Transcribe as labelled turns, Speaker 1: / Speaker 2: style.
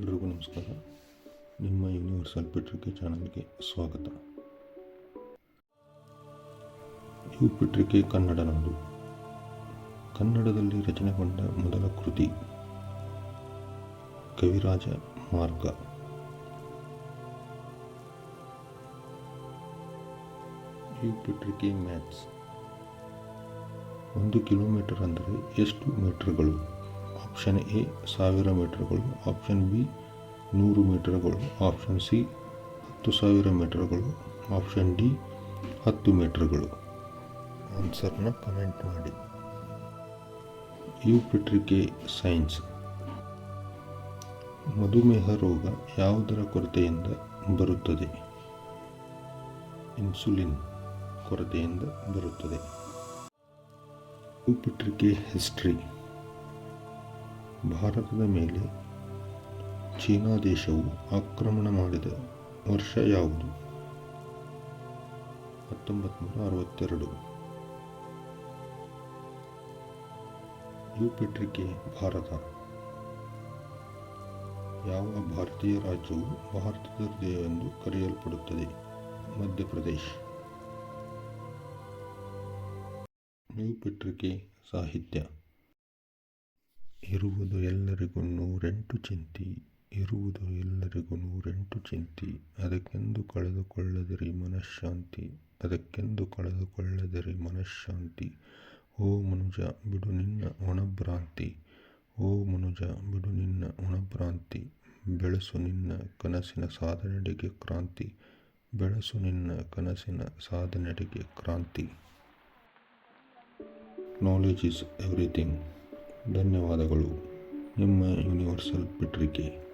Speaker 1: ಎಲ್ರಿಗೂ ನಮಸ್ಕಾರ. ನಿಮ್ಮ ಯೂನಿವರ್ಸಲ್ ಪಿಟ್ರಿಕೆ ಚಾನಲ್ಗೆ ಸ್ವಾಗತ. ಯು ಪಿಟ್ರಿಕೆ ಕನ್ನಡ ನಮ್ಮದು ಕನ್ನಡದಲ್ಲಿ ರಚನೆಗೊಂಡ ಮೊದಲ ಕೃತಿ, ಕವಿರಾಜ ಮಾರ್ಗ. ಯು ಪಿಟ್ರಿಕೆ ಮ್ಯಾಥ್ಸ್. ಒಂದು ಕಿಲೋಮೀಟರ್ ಅಂದರೆ ಎಷ್ಟು ಮೀಟರ್ಗಳು? ಆಪ್ಷನ್ ಎ ಸಾವಿರ ಮೀಟರ್ಗಳು ಆಪ್ಷನ್ ಬಿ ನೂರು ಮೀಟರ್ಗಳು ಆಪ್ಷನ್ ಸಿ ಹತ್ತು ಸಾವಿರ ಮೀಟರ್ಗಳು ಆಪ್ಷನ್ ಡಿ ಹತ್ತು ಮೀಟರ್ಗಳು ಆನ್ಸರ್ನ ಕಮೆಂಟ್ ಮಾಡಿ. ಯು ಪತ್ರಿಕೆ ಸೈನ್ಸ್ ಮಧುಮೇಹ ರೋಗ ಯಾವುದರ ಕೊರತೆಯಿಂದ ಬರುತ್ತದೆ? ಇನ್ಸುಲಿನ್ ಕೊರತೆಯಿಂದ ಬರುತ್ತದೆ. ಯುಪಿಟ್ರಿಕೆ ಹಿಸ್ಟ್ರಿ ಭಾರತದ ಮೇಲೆ ಚೀನಾ ದೇಶವು ಆಕ್ರಮಣ ಮಾಡಿದ ವರ್ಷ ಯಾವುದು? ಹತ್ತೊಂಬತ್ತು ನೂರ ಅರವತ್ತೆರಡು ಭಾರತ. ಯಾವ ಭಾರತೀಯ ರಾಜ್ಯವು ಭಾರತದ ಹೃದಯ ಎಂದು ಕರೆಯಲ್ಪಡುತ್ತದೆ? ಮಧ್ಯಪ್ರದೇಶ. ನ್ಯೂ ಪೆಟ್ರಿಕೆ ಸಾಹಿತ್ಯ. ಇರುವುದು ಎಲ್ಲರಿಗೂ ನೂರೆಂಟು ಚಿಂತಿ, ಇರುವುದು ಎಲ್ಲರಿಗೂ ನೂರೆಂಟು ಚಿಂತಿ. ಅದಕ್ಕೆಂದು ಕಳೆದುಕೊಳ್ಳದಿರಿ ಮನಃಶಾಂತಿ, ಅದಕ್ಕೆಂದು ಕಳೆದುಕೊಳ್ಳದಿರಿ ಮನಃಶಾಂತಿ. ಓ ಮನುಜ, ಬಿಡು ನಿನ್ನ ಒಣಭ್ರಾಂತಿ. ಓ ಮನುಜ, ಬಿಡು ನಿನ್ನ ಒಣಭ್ರಾಂತಿ. ಬೆಳೆಸು ನಿನ್ನ ಕನಸಿನ ಸಾಧನೆಡೆಗೆ ಕ್ರಾಂತಿ. ಬೆಳೆಸು ನಿನ್ನ ಕನಸಿನ ಸಾಧನೆಡೆಗೆ ಕ್ರಾಂತಿ. ನಾಲೆಜ್ ಈಸ್ ಎವ್ರಿಥಿಂಗ್ ಧನ್ಯವಾದಗಳು. ನಿಮ್ಮ ಯೂನಿವರ್ಸಲ್ ಪತ್ರಿಕೆ